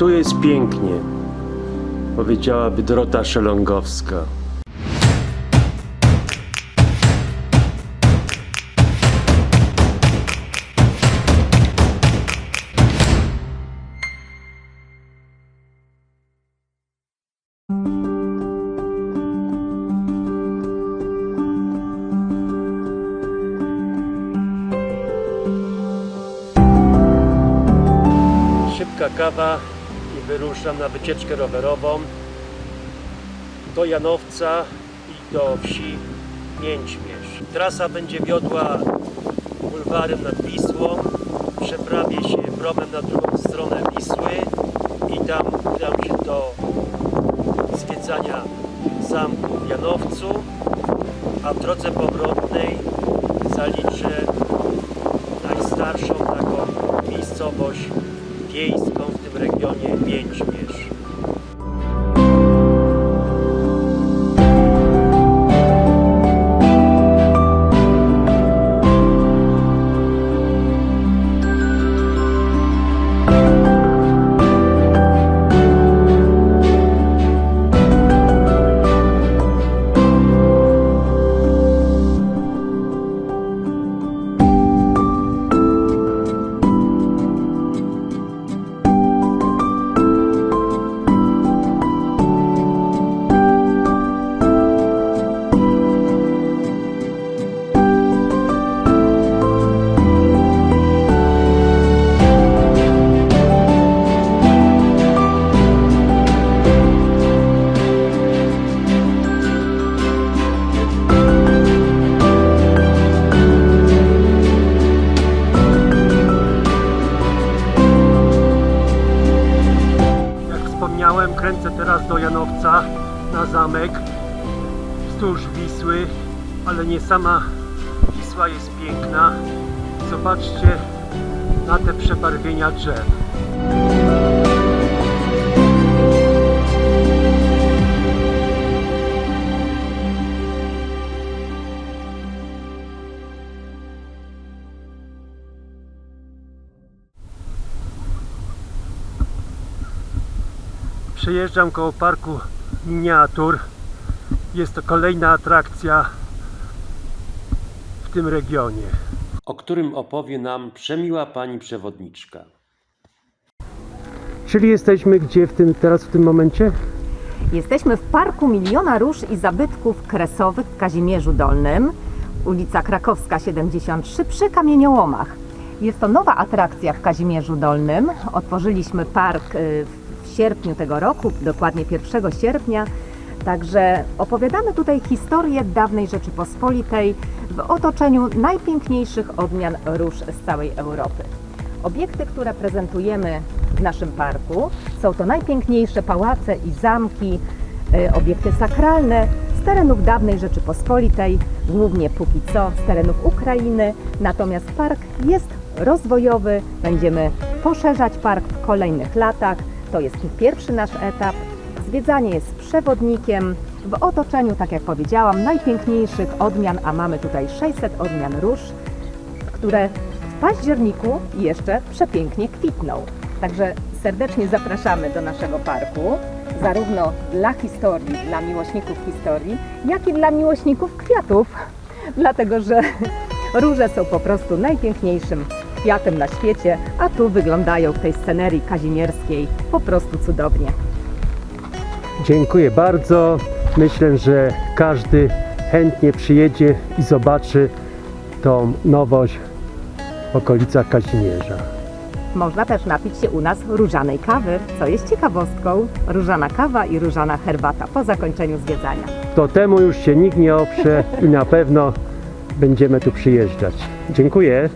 Tu jest pięknie, powiedziałaby Dorota Szelongowska. Szybka kawa wyruszam na wycieczkę rowerową do Janowca i do wsi Mięćmierz. Trasa będzie wiodła bulwarem nad Wisłą, przeprawię się promem na drugą stronę Wisły i tam udam się do zwiedzania zamku w Janowcu, a w drodze powrotnej zaliczę najstarszą taką miejscowość wiejską wspomniałem, kręcę teraz do Janowca na zamek wzdłuż Wisły, ale nie sama Wisła jest piękna. Zobaczcie na te przebarwienia drzew. Przejeżdżam koło parku miniatur. Jest to kolejna atrakcja w tym regionie. O którym opowie nam przemiła pani przewodniczka. Czyli jesteśmy gdzie w tym, teraz w tym momencie? Jesteśmy w Parku Miliona Róż i Zabytków Kresowych w Kazimierzu Dolnym, ulica Krakowska 73 przy Kamieniołomach. Jest to nowa atrakcja w Kazimierzu Dolnym. Otworzyliśmy park y, w sierpniu tego roku, dokładnie 1 sierpnia. Także opowiadamy tutaj historię dawnej Rzeczypospolitej w otoczeniu najpiękniejszych odmian róż z całej Europy. Obiekty, które prezentujemy w naszym parku są to najpiękniejsze pałace i zamki, e, obiekty sakralne z terenów dawnej Rzeczypospolitej, głównie póki co z terenów Ukrainy. Natomiast park jest rozwojowy, będziemy poszerzać park w kolejnych latach. To jest pierwszy nasz etap. Zwiedzanie jest przewodnikiem w otoczeniu, tak jak powiedziałam, najpiękniejszych odmian, a mamy tutaj 600 odmian róż, które w październiku jeszcze przepięknie kwitną. Także serdecznie zapraszamy do naszego parku, zarówno dla historii, dla miłośników historii, jak i dla miłośników kwiatów, dlatego że róże są po prostu najpiękniejszym kwiatem na świecie, a tu wyglądają w tej scenerii kazimierskiej po prostu cudownie. Dziękuję bardzo. Myślę, że każdy chętnie przyjedzie i zobaczy tą nowość w okolicach Kazimierza. Można też napić się u nas różanej kawy, co jest ciekawostką. Różana kawa i różana herbata po zakończeniu zwiedzania. To temu już się nikt nie oprze i na pewno będziemy tu przyjeżdżać. Dziękuję.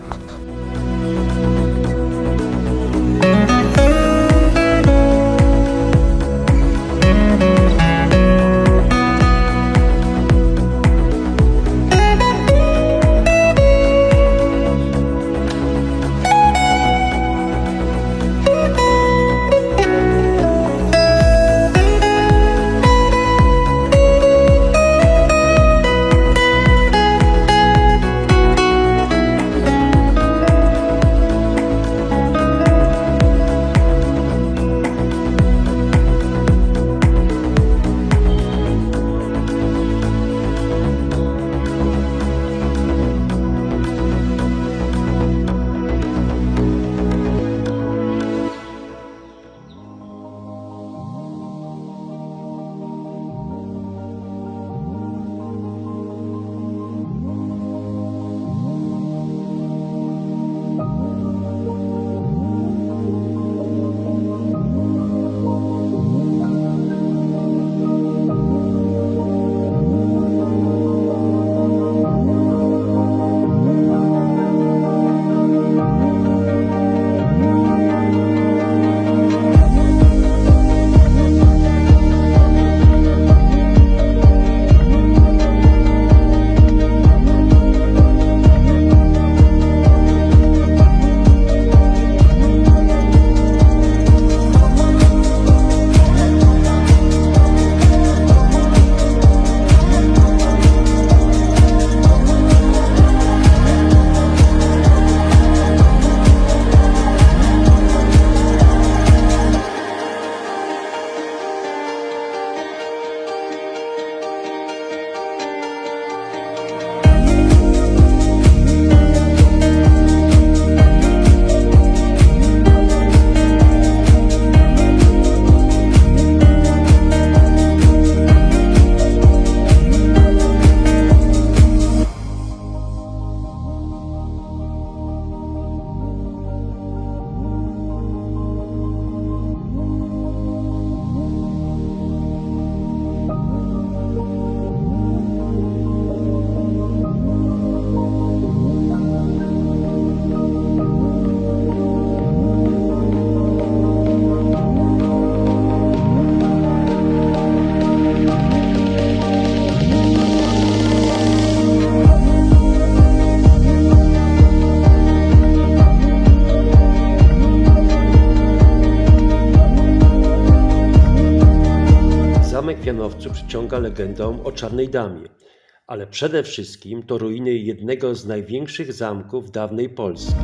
Przyciąga legendą o Czarnej Damie, ale przede wszystkim to ruiny jednego z największych zamków dawnej Polski.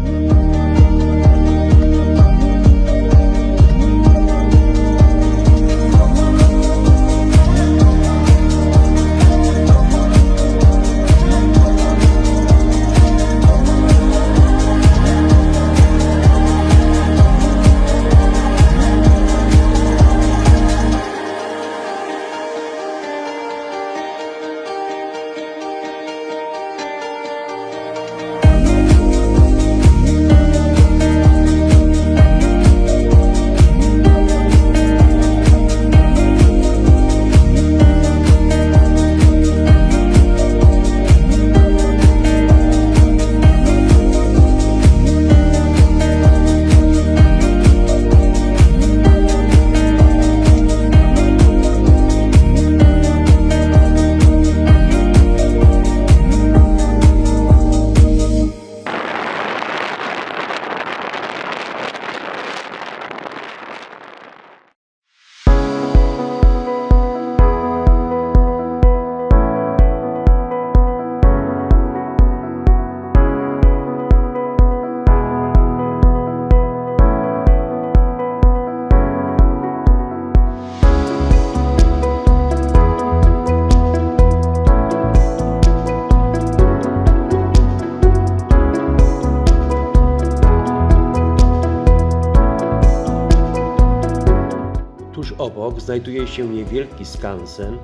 Obok znajduje się niewielki skansen,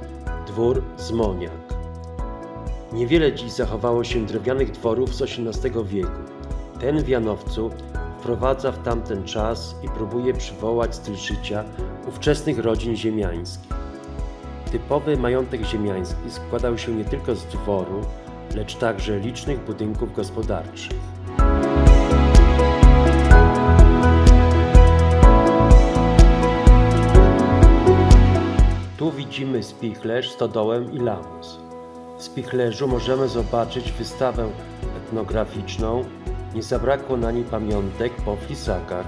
dwór Zmoniak. Niewiele dziś zachowało się drewnianych dworów z XVIII wieku. Ten w Janowcu wprowadza w tamten czas i próbuje przywołać styl życia ówczesnych rodzin ziemiańskich. Typowy majątek ziemiański składał się nie tylko z dworu, lecz także licznych budynków gospodarczych. Tu widzimy spichlerz, stodołę i lamus. W spichlerzu możemy zobaczyć wystawę etnograficzną. Nie zabrakło na niej pamiątek po flisakach.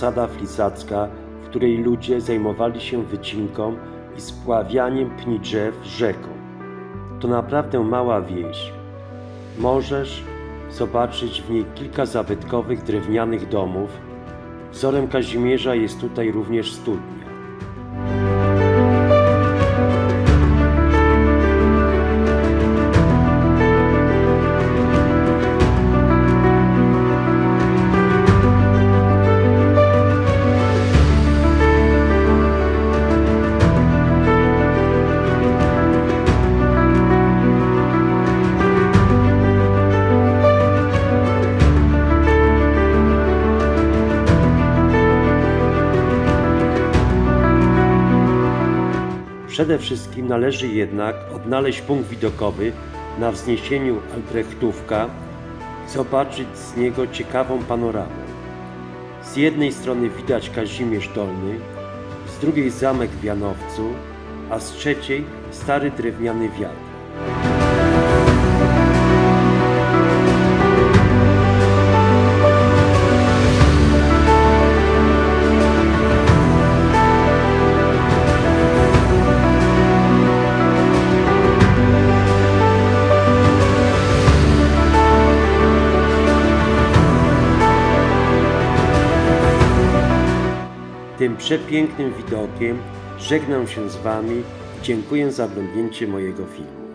Osada flisacka, w której ludzie zajmowali się wycinką i spławianiem pni drzew rzeką. To naprawdę mała wieś. Możesz zobaczyć w niej kilka zabytkowych drewnianych domów. Wzorem Kazimierza jest tutaj również studnia. Przede wszystkim należy jednak odnaleźć punkt widokowy na wzniesieniu Albrechtówka i zobaczyć z niego ciekawą panoramę. Z jednej strony widać Kazimierz Dolny, z drugiej zamek w Janowcu, a z trzeciej stary drewniany wiatr. Przepięknym widokiem żegnam się z Wami dziękuję za oglądnięcie mojego filmu.